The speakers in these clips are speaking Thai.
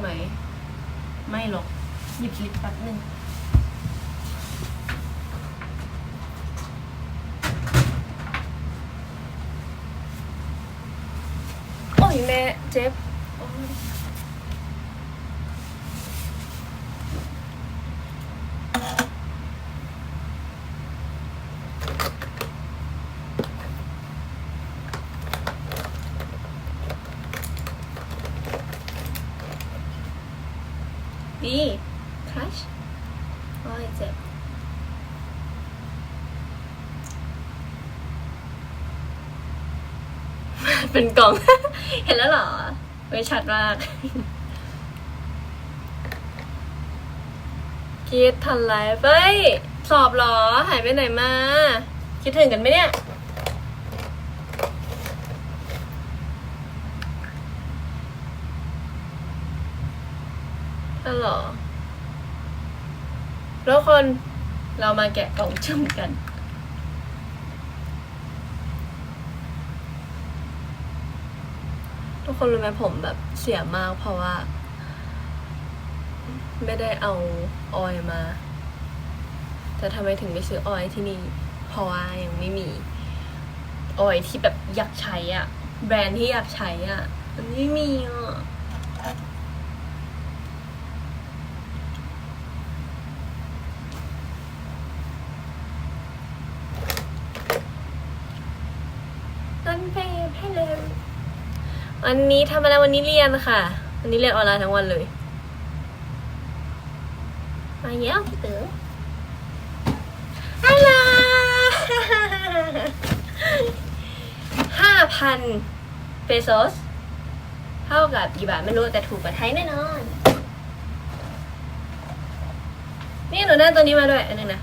ไหม ไม่หรอก หยิบลิปแป๊บนึงโอ้ยแม่เจ็บโอ้ย ดีครัชโอ้ยเจ็บเป็นกล่อง เห็นแล้วเหรอไม่ชัดมากคิดทันไลฟ์เฮ้ย สอบเหรอ หายไปไหนมา คิดถึงกันไหมเนี่ย เหรอ แล้วคนเรามาแกะกล่องจุ่มกัน ทุกคนรู้ไหมผมแบบเสียมากเพราะว่า ไม่ได้เอาออยมา แต่ทำไมถึงไม่ซื้อออยที่นี่ เพราะว่ายังไม่มี ออยที่แบบอยากใช้อะแบรนด์ที่อยากใช้อะมันไม่มีอะนั่นเพย์ให้เลย วันนี้ทำอะไรวันนี้เรียนค่ะ วันนี้เรียนออนไลน์ทั้งวันเลย มาเยอะพี่เต๋อฮัลโหลห้าพันเปโซสเท่ากับกี่บาทไม่รู้แต่ถูกกว่าไทยแน่นอน นี่หนูได้ตัวนี้มาด้วย อันนึงนะ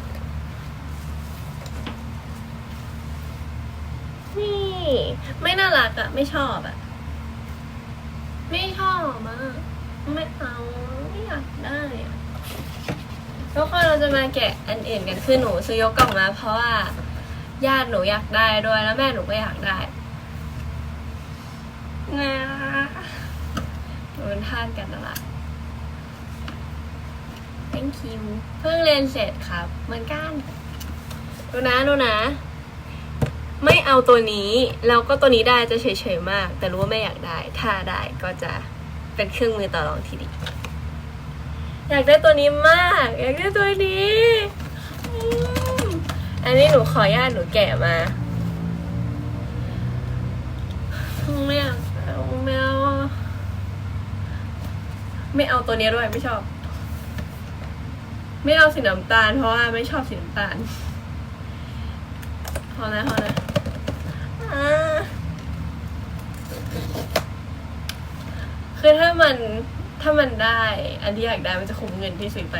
นี่ ไม่น่ารักอะไม่ชอบอะ ไม่ชอบอะไม่เอาไม่อยากได้อะทุกคนเราจะมาแกะอันอื่นกันคือหนูซื้อยกกล่องมาเพราะว่าญาติหนูอยากได้ด้วยแล้วแม่หนูก็อยากได้นะหนูเป็นทาสกันแล้วล่ะ thank you เพิ่งเรียนเสร็จครับ เหมือนกัน ดูนะ ดูนะ ไม่เอาตัวนี้แล้วก็ตัวนี้ได้จะเฉยๆมาก แต่รู้ว่าไม่อยากได้ ถ้าได้ก็จะเป็นเครื่องมือต่อรองที่ดี อยากได้ตัวนี้มาก อยากได้ตัวนี้อันนี้หนูขออนุญาตหนูแกะมาไม่อยากเอาไม่เอาไม่เอาตัวนี้ด้วยไม่ชอบ ไม่เอาสีน้ำตาล เพราะว่าไม่ชอบสีน้ำตาลพอนะพอนะอ่า คือถ้ามันถ้ามันได้ อันที่อยากได้มันจะคุ้มเงินที่ซื้อไป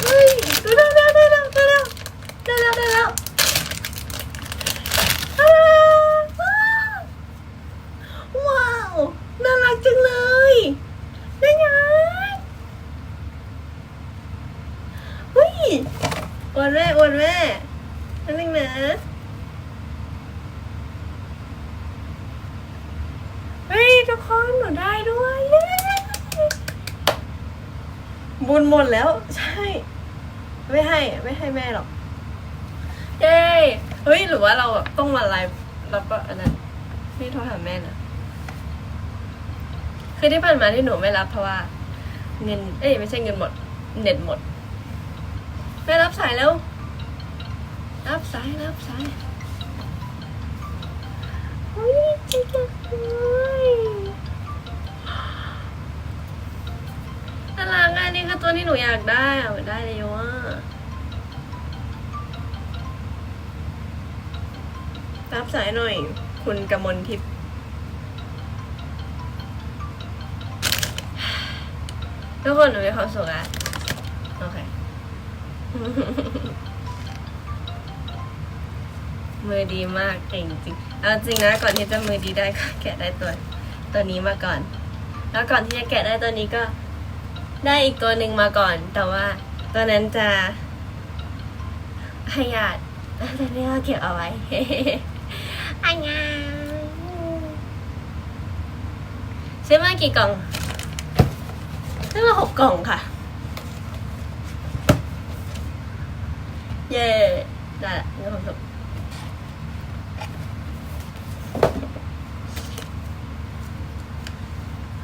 เฮ้ยได้แล้วได้แล้วได้แล้วได้แล้วได้แล้วอ่าว้าว น่ารักจังเลยได้ไงเฮ้ยอวนแม่อวนแม่นั่นเองนะเฮ้ยทุกคนหนูได้ด้วยเย้ บุญหมดแล้ว ใช่ ไม่ให้ ไม่ให้แม่หรอกเย้เฮ้ยหรือว่าเราแบบต้องมาไลฟ์แล้วก็อันนั้นนี่โทรหาแม่นะคือที่ผ่านมาที่หนูไม่รับเพราะว่า เงิน เอ้ยไม่ใช่เงินหมด เน็ตหมดแม่รับสายแล้ว รับสายรับสายเฮ้ยจริงเลย คือตัวที่หนูอยากได้อะได้เลยว่ะรับสายหน่อย คุณกมลทิพย์ทุกคนหนูมีความสุขอะโอเค มือดีมากเก่งจริงเอาจริงนะก่อนที่จะมือดีได้ก็แกะได้ตัว ตัวนี้มาก่อน แล้วก่อนที่จะแกะได้ตัวนี้ก็ ได้อีกตัวหนึ่งมาก่อน แต่ว่าตัวนั้นจะให้ญาติแต่นี่ก็เก็บเอาไว้อันยังซื้อมากี่กล่องซื้อมาหกกล่องค่ะ เย่ได้ละมีความสุข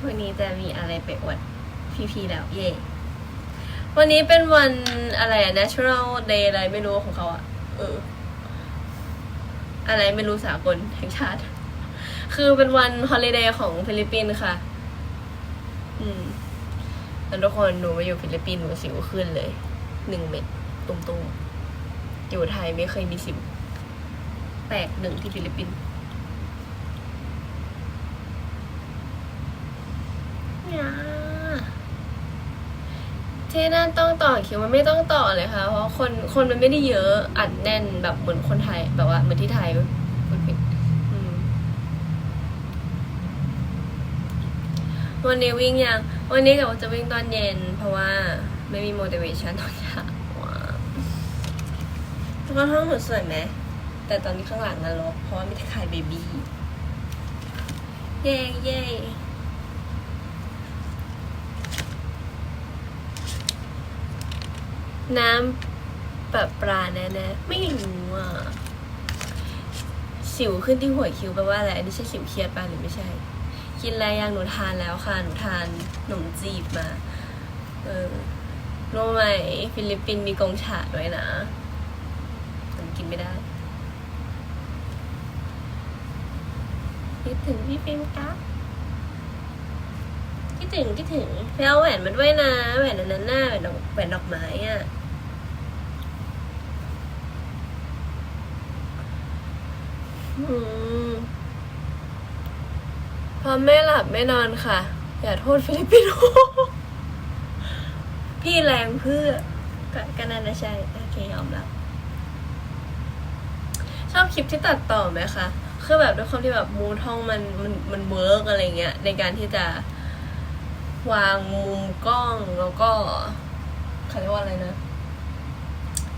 วันนี้จะมีอะไรไปอวด พี่ๆแล้ว เย่วันนี้เป็นวันอะไรอะ natural day อะไรไม่รู้ของเขาอะเออ อะไรไม่รู้สากลแห่งชาติ คือเป็นวันฮอลิเดย์ของฟิลิปปินส์ค่ะ อืมแล้วทุกคนหนูมาอยู่ฟิลิปปินส์หนูสิวขึ้นเลยหนึ่งเม็ดตุ้มๆอยู่ไทยไม่เคยมีสิวแตกหนึ่งที่ฟิลิปปินส์เนี่ย ที่นั่นต้องต่อคิวมันไม่ต้องต่อเลยค่ะ เพราะคนคนมันไม่ได้เยอะอัดแน่นแบบเหมือนคนไทยแบบว่าเหมือนที่ไทยพูดผิดวันนี้วิ่งยัง วันนี้เดี๋ยวจะวิ่งตอนเย็น เพราะว่าไม่มี motivation ตอนเช้าว้าทุกคนห้องหนูสวยไหมแต่ตอนนี้ข้างหลังนรกเพราะว่ามีแต่ขายเบบี้เย้เย้ น้ำแบบปลาแน่ๆไม่รู้อะ สิวขึ้นที่หัวคิ้วแปลว่าอะไร อันนี้ใช่สิวเครียดป่ะหรือไม่ใช่ กินอะไรยังหนูทานแล้วค่ะ หนูทานขนมจีบมา เออรู้ไหมฟิลิปปินส์มีกงฉาด้วยนะผมกินไม่ได้คิดถึงพี่ฟิล์มครับคิดถึงคิดถึงไปเอาแหวนมาด้วยนะ แหวนอันนั้นน่ะแหวนดอกแหวนดอกไม้อะ อืม พอไม่หลับไม่นอนค่ะ อย่าโทษฟิลิปปินส์พี่แรงเพื่อกก็น่าจะใช่โอเคยอมรับชอบคลิปที่ตัดต่อไหมคะ คือแบบด้วยความที่แบบมูท่องมันมันมันเวิร์กอะไรเงี้ย ในการที่จะวางมุมกล้องแล้วก็เขาเรียกว่าอะไรนะ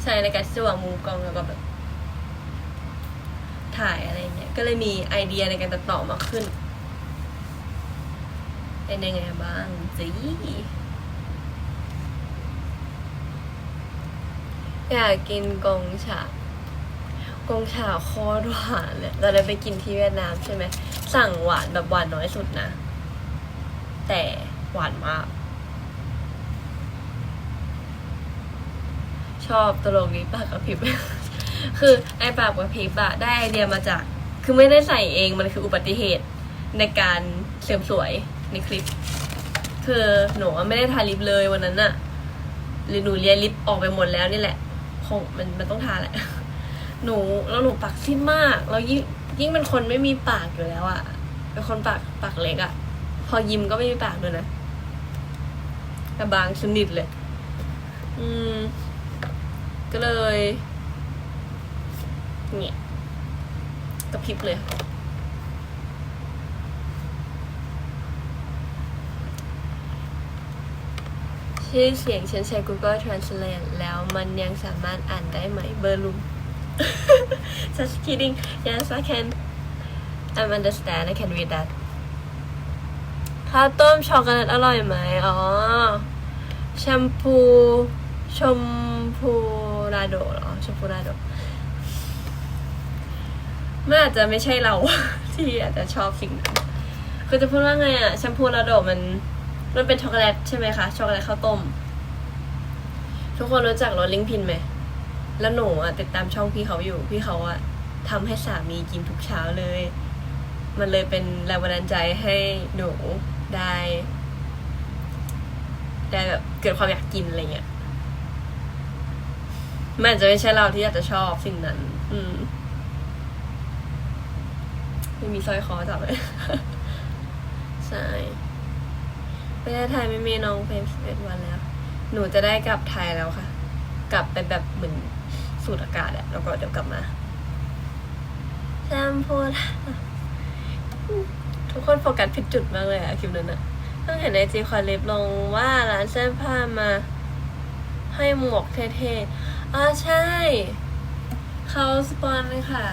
ใช่ในการที่จะวางมุมกล้องแล้วก็แบบ ถ่ายอะไรเงี้ย ก็เลยมีไอเดียในการตัดต่อมาขึ้น เป็นยังไงบ้างจีอยากกินกงฉา กงฉาโคตรหวานเลยตอนนั้นไปกินที่เวียดนามใช่ไหม สั่งหวานแบบหวานน้อยสุดนะ แต่หวานมาก ชอบตลกดีปากกระพริบ คือไอ้ปากกระพริบอะได้ไอเดียมาจาก คือไม่ได้ใส่เองมันคืออุบัติเหตุในการเสริมสวยในคลิป คือหนูไม่ได้ทาลิปเลยวันนั้นอะหรือหนูเลียลิปออกไปหมดแล้วนี่แหละคงมันมันต้องทาแหละหนูแล้วหนูปากซีดมากแล้วยิ่งยิ่งเป็นคนไม่มีปากอยู่แล้วอะเป็นคนปากปากเล็กอะพอยิ้มก็ไม่มีปากด้วยนะแต่บางสนิทเลย อืม ก็เลย นี่ยกระพริบเลย ชื่อเสียงฉันใช้ Google Translate แล้วมันยังสามารถอ่านได้ไหมเบอร์ลุม just kidding yes I can I understand I can read that ข้าวต้มช็อกโกแลตอร่อยไหมอ๋อแชมพูชมพูราโดเหรอชมพูราโด มันอาจจะไม่ใช่เรา ที่อาจจะชอบสิ่งนั้นคือจะพูดว่าไงอะแชมพูราโดมัน มันเป็นช็อกโกแลตใช่ไหมคะช็อกโกแลตข้าวต้ม ทุกคนรู้จักรสลิงพินไหมแล้วหนูอะติดตามช่องพี่เขาอยู่ พี่เขาอะทำให้สามีกินทุกเช้าเลย มันเลยเป็นแรงบันดาลใจให้หนูได้ ได้แบบเกิดความอยากกินอะไรเงี้ยมันอาจจะไม่ใช่เราที่อยากจะชอบสิ่งนั้น อืม ไม่มีสร้อยคอจับเลยใช่ประเทศไทยไม่มีน้องเพลงสิบเอ็ดวันแล้ว หนูจะได้กลับไทยแล้วค่ะ กลับไปแบบเหมือนสูดอากาศอะแล้วก็เดี๋ยวกลับมาำโพธารามทุกคนโฟกัสผิดจุดมากเลยอะคลิปนั้นอะเพิ่งเห็นในจีคอลิปลงว่าร้านเสื้อผ้ามา ให้หมวกเท่ๆอ่าใช่ เขาสปอนเลยค่ะ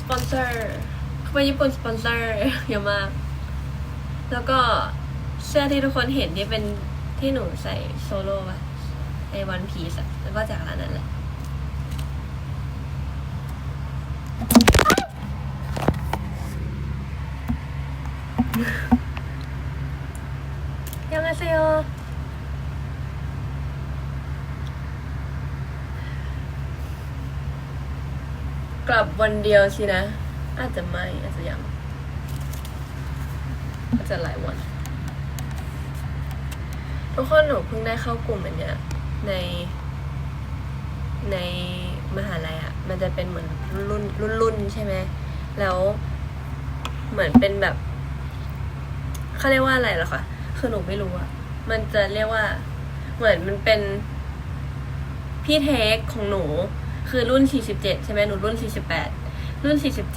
สปอนเซอร์ ไปญี่ปุ่นสปอนเซอร์เยอะมาก แล้วก็เสื้อที่ทุกคนเห็นที่เป็นที่หนูใส่โซโล่อะในวันพีซอะแล้วก็จากร้านนั้นแหละยังไงเซโอกลับวันเดียวสินะ อาจจะไม่อาจจะยังอาจจะหลายวัน ทุกคนหนูเพิ่งได้เข้ากลุ่มอันเนี้ยในในมหาลัยอะมันจะเป็นเหมือนรุ่นรุ่นรุ่นใช่ไหม แล้วเหมือนเป็นแบบเขาเรียกว่าอะไรหรอคะ คือหนูไม่รู้อะมันจะเรียกว่า เหมือนมันเป็นพี่เทคของหนู คือรุ่น 47 ใช่ไหมหนูรุ่น 48 รุ่น 47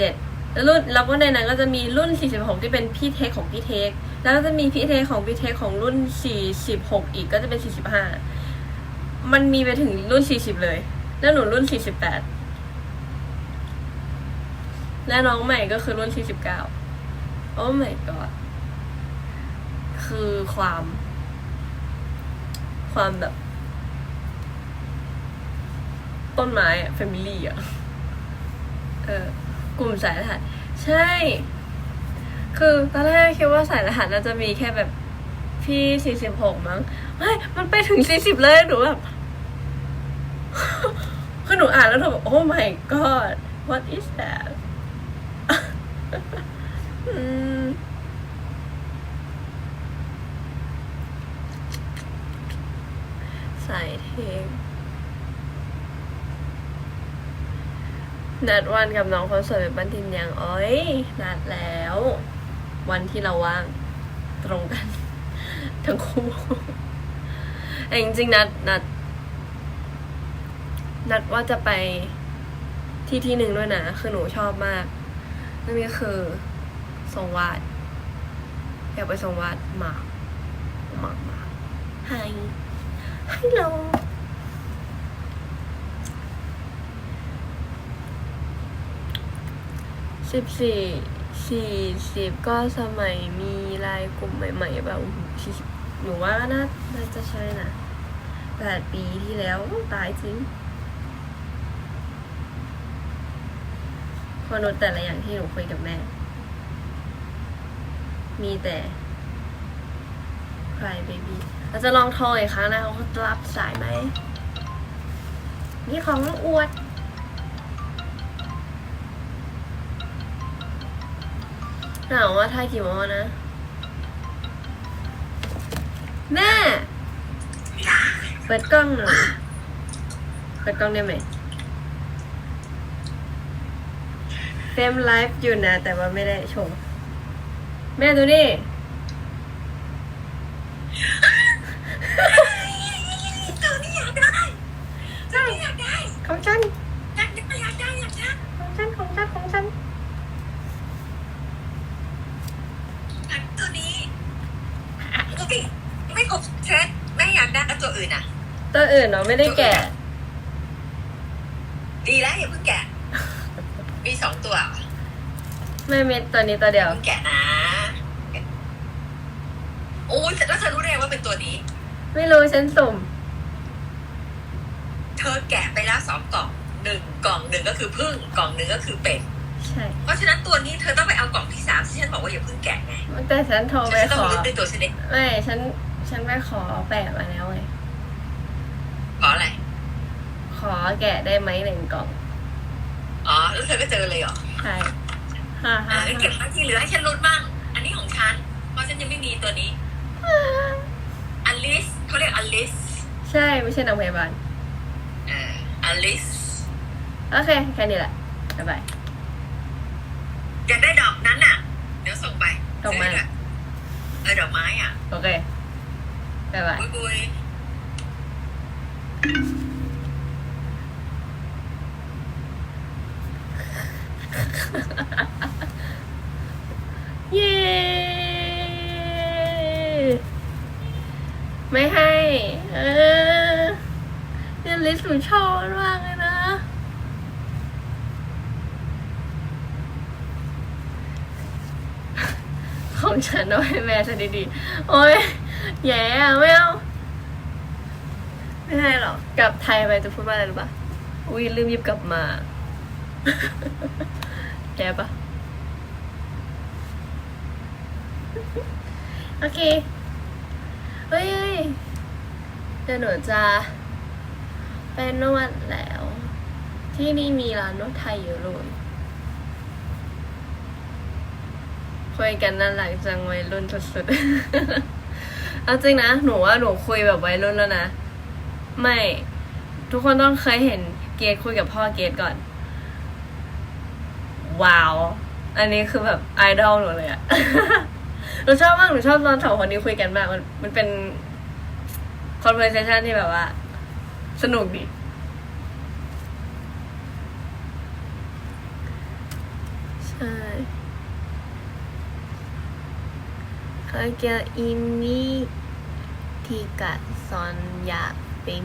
แล้วรุ่นแล้วก็ในนั้นก็จะมีรุ่น 46 ที่เป็นพี่เทคของพี่เทค แล้วก็จะมีพี่เทคของพี่เทคของรุ่น 46 อีกก็จะเป็น 45 มันมีไปถึงรุ่น 40 เลย แล้วหนูรุ่น 48 และน้องใหม่ก็คือรุ่น 49 โอ้ my god คือความ ความแบบ ต้นไม้อะแฟมิลี่อะ เออกลุ่มสายรหัส ใช่ คือตอนแรกคิดว่าสายรหัสน่าจะมีแค่แบบพี่สี่สิบหกมั้งไม่มันไปถึงสี่สิบเลยหนูแบบคือหนูอ่านแล้วหนูแบบโอ้ my god what is that อืม สายเทค นัดวันกับน้องคนสวยเป็นบันทินยังเอ้ยนัดแล้ว วันที่เราว่างตรงกัน ทั้งคู่แต่จริงๆนัดนัด นัดว่าจะไปที่ที่หนึ่งด้วยนะ คือหนูชอบมากนั่นก็คือทรงวาดอยากไปทรงวาดหมากหมากหมากไฮฮัลโหล สิบสี่สี่สิบก็สมัยมีลายกลุ่มใหม่ๆแบบสี่สิบหนูว่าน่าน่าจะใช่นะแปดปีที่แล้วตายจริงคนนุษแต่ละอย่างที่หนูคุยกับแม่ มีแต่ใครเบบี้เราจะลองโทรอีกครั้งนะเขาจะรับสายไหม นี่ของอวด ถามว่าถ่ายกี่โมงนะ แม่ เปิดกล้องหน่อยเปิดกล้องได้ไหมเฟรมไลฟ์อยู่นะ แต่ว่าไม่ได้โชว์แม่ดูนี่ตัวนี้อยากได้ตัวนี้อยากได้ของฉันอยากได้อยากได้อยากได้ของฉันของฉันของฉัน อยากตัวนี้ปกติไม่ครบเซตแม่อยากได้แล้วตัวอื่นอะ ตัวอื่นเนาะไม่ได้แกะ ดีแล้วอย่าเพิ่งแกะ มีสองตัวไม่เม็ดตัวนี้ตัวเดียว เพิ่งแกะนะโอ้ยแล้วเธอรู้ได้ไงว่าเป็นตัวนี้ ไม่รู้ฉันสุ่ม เธอแกะไปแล้วสองกล่องหนึ่งกล่องหนึ่งก็คือพึ่งกล่องหนึ่งก็คือเป็ดใช่เพราะฉะนั้นตัวนี้เธอต้องไปเอากล่องที่สามที่ฉันบอกว่าอย่าเพิ่งแกะไงแต่ฉันโทรฉัไปนจะต้อขงอ ลุ้นด้วยตัวฉันเองไม่ฉัน ฉันไปขอแปะมาแล้วไง เพราะอะไร ขอแกะได้ไหมหนึ่งกล่อง อ๋อแล้วเธอก็เจอเลยเหรอใช่ฮ่าอ่าฮ่างั้นเก็บไว้ที่เหลือให้ฉันลุ้นบ้าง อันนี้ของฉัน เพราะฉันยังไม่มีตัวนี้ อลิสเขาเรียกอลิสใช่ไม่ใช่นางพยาบาลอ่าอลิส โอเค แค่นี้แหละ บ๊ายบาย อยากได้ดอกนั้นน่ะ เดี๋ยวส่งไปดอกไม้ ซื้ด้วยเออดอกไม้อะ โอเค บ๊ายบาย บุยบุย เย้ ไม่ให้ เออเนี่ยลิสต์หนูชอบมากเลยนะ ของฉันเอาให้แม่ซะดีๆ โอ้ยแย่อะไม่เอา ไม่ให้หรอกกลับไทยไปจะพูดว่าอะไรรู้ปะอุ้ยลืมหยิบกลับมาแย่ปะโอเคเฮ้ยเฮ้ยเดี๋ยวหนูจะไปนวดแล้ว ที่นี่มีร้านนวดไทยอยู่เลยคุยกันน่ารักจังวัยรุ่นสุดๆ เอาจริงนะ หนูว่าหนูคุยแบบวัยรุ่นแล้วนะ ไม่ ทุกคนต้องเคยเห็นเกดคุยกับพ่อเกดก่อน ว้าว อันนี้คือแบบไอดอลหนูเลยอะ หนูชอบมาก หนูชอบตอนสองคนนี้คุยกันมาก มันมันเป็น conversation ที่แบบว่า สนุกดี ใช่ Kagak ini tiga son ya baby ง่า ย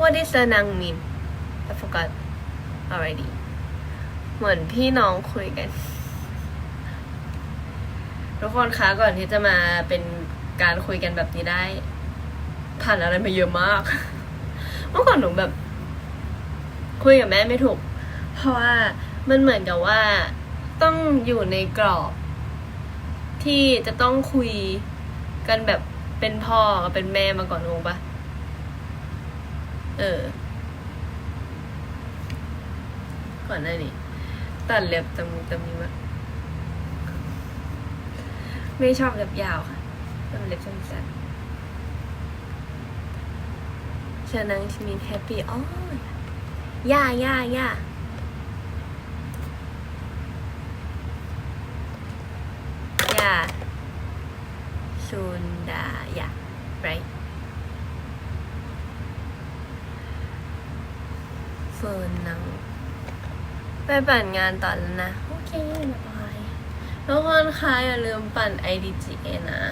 What is the nang mean I forgot already เหมือนพี่น้องคุยกัน ทุกคนคะก่อนที่จะมาเป็นการคุยกันแบบนี้ได้ ผ่านอะไรมาเยอะมาก เมื่อก่อนหนูแบบ คุยกับแม่ไม่ถูก เพราะว่ามันเหมือนกับว่า ต้องอยู่ในกรอบ ที่จะต้องคุยกันแบบเป็นพ่อกับเป็นแม่มาก่อนงงปะเออ ก่อนหน้านี้ตัดเล็บตรงนี้ตรงนี้มาไม่ชอบเล็บยาวค่ะชอบเล็บสั้นๆฉะนั้นมีแฮปปี้อ๋อย่าย่าย่า ย่าซุนดายา right เฟิร์นนังไปปั่นงานต่อแล้วนะ โอเคบายทุกคนคะอย่าลืมปั่น IDGA นะ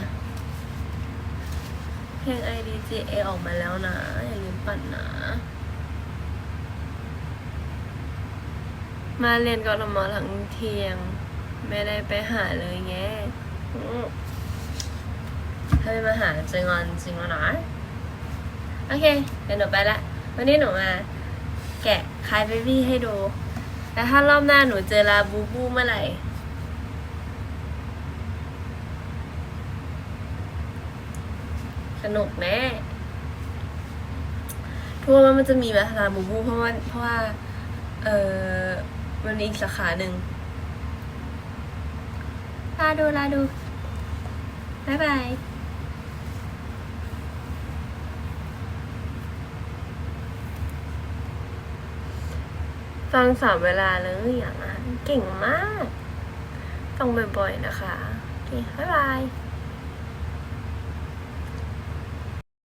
เพลง IDGA ออกมาแล้วนะ อย่าลืมปั่นนะ มาเรียนกรมทั้งเที่ยง ไม่ได้ไปหาเลยแง่อืมถ้าไม่มาหาจะงอนจริงแล้วนะโอเคเดี๋ยวหนูไปละวันนี้หนูมาแกะคายเบบี้ให้ดูแต่ถ้ารอบหน้าหนูเจอลาบูบูเมื่อไหร่ สนุกแน่ทั่วว่ามันจะมีไหมลาบูบูเพราะว่าเพราะว่า เออมันมีอีกสาขาหนึ่งาดูลาดูบายบายฟังสามเวลาเลยอย่างนั้นเก่งมากต้องบ่อยๆนะคะ โอเค บ๊ายบาย